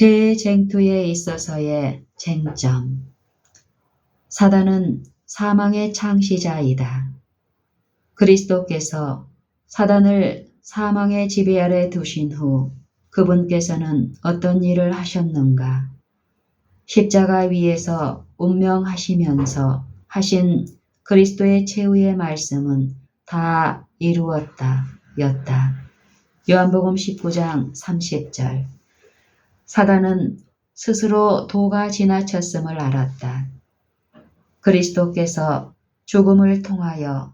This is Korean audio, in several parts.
대쟁투에 있어서의 쟁점. 사단은 사망의 창시자이다. 그리스도께서 사단을 사망의 지배 아래 두신 후 그분께서는 어떤 일을 하셨는가? 십자가 위에서 운명하시면서 하신 그리스도의 최후의 말씀은 다 이루었다 였다. 요한복음 19장 30절 사단은 스스로 도가 지나쳤음을 알았다. 그리스도께서 죽음을 통하여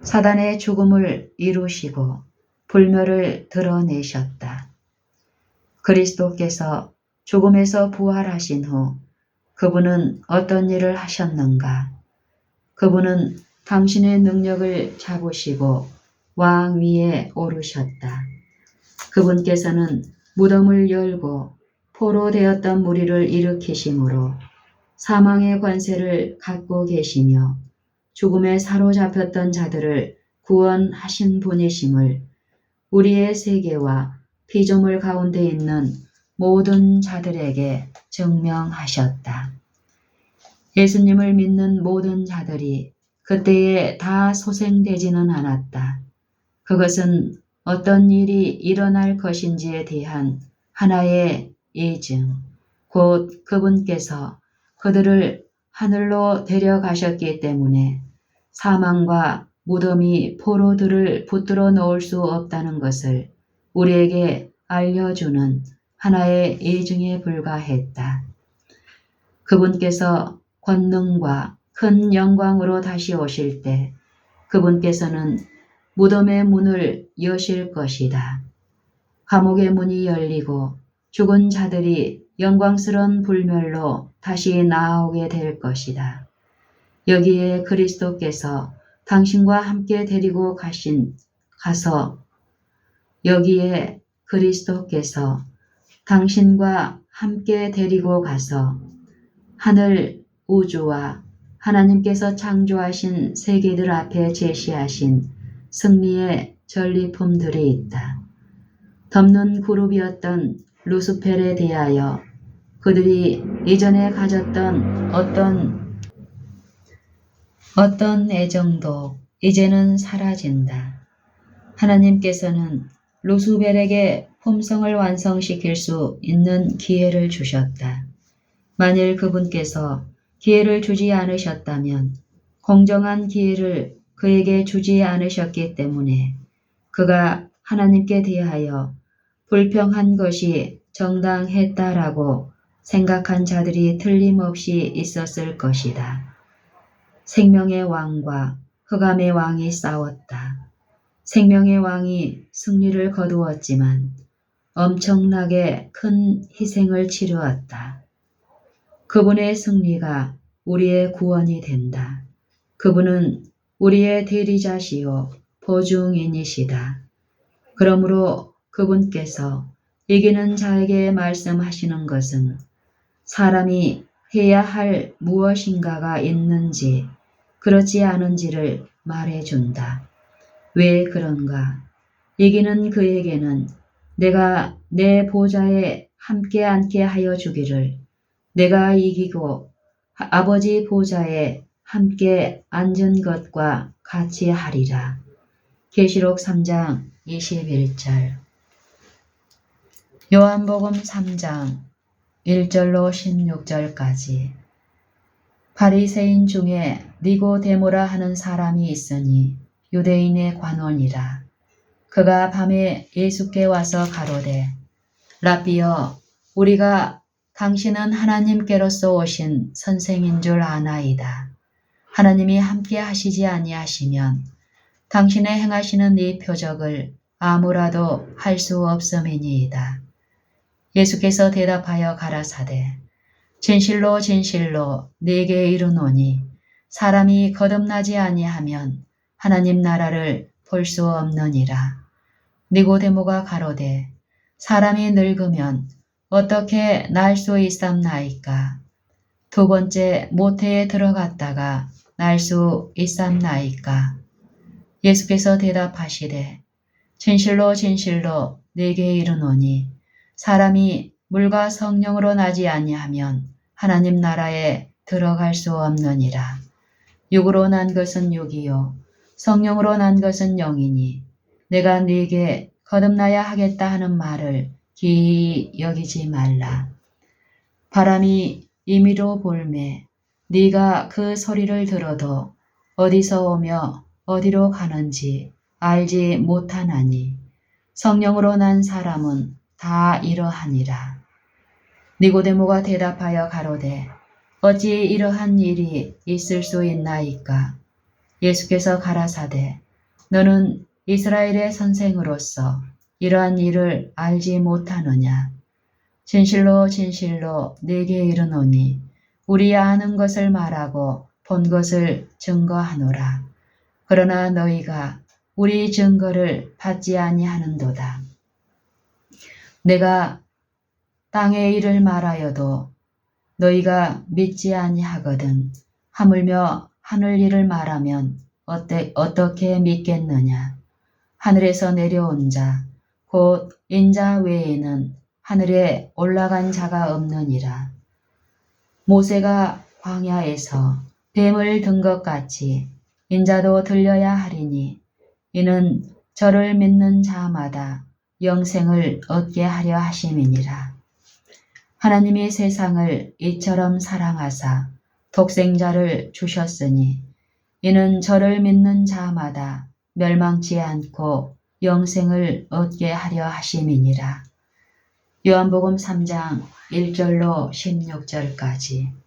사단의 죽음을 이루시고 불멸을 드러내셨다. 그리스도께서 죽음에서 부활하신 후 그분은 어떤 일을 하셨는가? 그분은 당신의 능력을 잡으시고 왕 위에 오르셨다. 그분께서는 무덤을 열고 포로 되었던 무리를 일으키심으로 사망의 관세를 갖고 계시며 죽음에 사로잡혔던 자들을 구원하신 분이심을 우리의 세계와 피조물 가운데 있는 모든 자들에게 증명하셨다. 예수님을 믿는 모든 자들이 그때에 다 소생되지는 않았다. 그것은 어떤 일이 일어날 것인지에 대한 하나의 예증, 곧 그분께서 그들을 하늘로 데려가셨기 때문에 사망과 무덤이 포로들을 붙들어 놓을 수 없다는 것을 우리에게 알려주는 하나의 예증에 불과했다. 그분께서 권능과 큰 영광으로 다시 오실 때 그분께서는 무덤의 문을 여실 것이다. 감옥의 문이 열리고 죽은 자들이 영광스러운 불멸로 다시 나오게 될 것이다. 여기에 그리스도께서 당신과 함께 데리고 가신 가서 여기에 그리스도께서 당신과 함께 데리고 가서 하늘 우주와 하나님께서 창조하신 세계들 앞에 제시하신 승리의 전리품들이 있다. 덮는 그룹이었던 루스펠에 대하여 그들이 이전에 가졌던 어떤 어떤 애정도 이제는 사라진다. 하나님께서는 루스벨에게 품성을 완성시킬 수 있는 기회를 주셨다. 만일 그분께서 기회를 주지 않으셨다면 공정한 기회를 그에게 주지 않으셨기 때문에 그가 하나님께 대하여 불평한 것이 정당했다라고 생각한 자들이 틀림없이 있었을 것이다. 생명의 왕과 흑암의 왕이 싸웠다. 생명의 왕이 승리를 거두었지만 엄청나게 큰 희생을 치루었다. 그분의 승리가 우리의 구원이 된다. 그분은 우리의 대리자시요 보증인이시다. 그러므로 그분께서 이기는 자에게 말씀하시는 것은 사람이 해야 할 무엇인가가 있는지 그렇지 않은지를 말해준다. 왜 그런가? 이기는 그에게는 내가 내 보좌에 함께 앉게 하여 주기를 내가 이기고 아버지 보좌에 함께 앉은 것과 같이 하리라. 계시록 3장 21절 요한복음 3장 1절로 16절까지 바리새인 중에 니고데모라 하는 사람이 있으니 유대인의 관원이라. 그가 밤에 예수께 와서 가로되 라비여 우리가 당신은 하나님께로서 오신 선생인 줄 아나이다. 하나님이 함께 하시지 아니하시면 당신의 행하시는 이 표적을 아무라도 할 수 없음이니이다. 예수께서 대답하여 가라사대 진실로 진실로 네게 이르노니 사람이 거듭나지 아니하면 하나님 나라를 볼 수 없느니라. 니고데모가 가로되 사람이 늙으면 어떻게 날 수 있삼나이까? 두 번째 모태에 들어갔다가 날 수 있삼나이까? 예수께서 대답하시되 진실로 진실로 내게 이르노니 사람이 물과 성령으로 나지 아니하면 하나님 나라에 들어갈 수 없느니라. 육으로 난 것은 육이요 성령으로 난 것은 영이니 내가 네게 거듭나야 하겠다 하는 말을 기이 여기지 말라. 바람이 임의로 볼매 네가 그 소리를 들어도 어디서 오며 어디로 가는지 알지 못하나니 성령으로 난 사람은 다 이러하니라. 니고데모가 대답하여 가로되 어찌 이러한 일이 있을 수 있나이까? 예수께서 가라사대 너는 이스라엘의 선생으로서 이러한 일을 알지 못하느냐? 진실로 진실로 내게 이르노니 우리 아는 것을 말하고 본 것을 증거하노라. 그러나 너희가 우리 증거를 받지 아니하는도다. 내가 땅의 일을 말하여도 너희가 믿지 아니하거든. 하물며 하늘 일을 말하면 어때, 어떻게 믿겠느냐? 하늘에서 내려온 자, 곧 인자 외에는 하늘에 올라간 자가 없느니라. 모세가 광야에서 뱀을 든 것 같이 인자도 들려야 하리니 이는 저를 믿는 자마다 영생을 얻게 하려 하심이니라. 하나님이 세상을 이처럼 사랑하사 독생자를 주셨으니 이는 저를 믿는 자마다 멸망치 않고 영생을 얻게 하려 하심이니라. 요한복음 3장 1절로 16절까지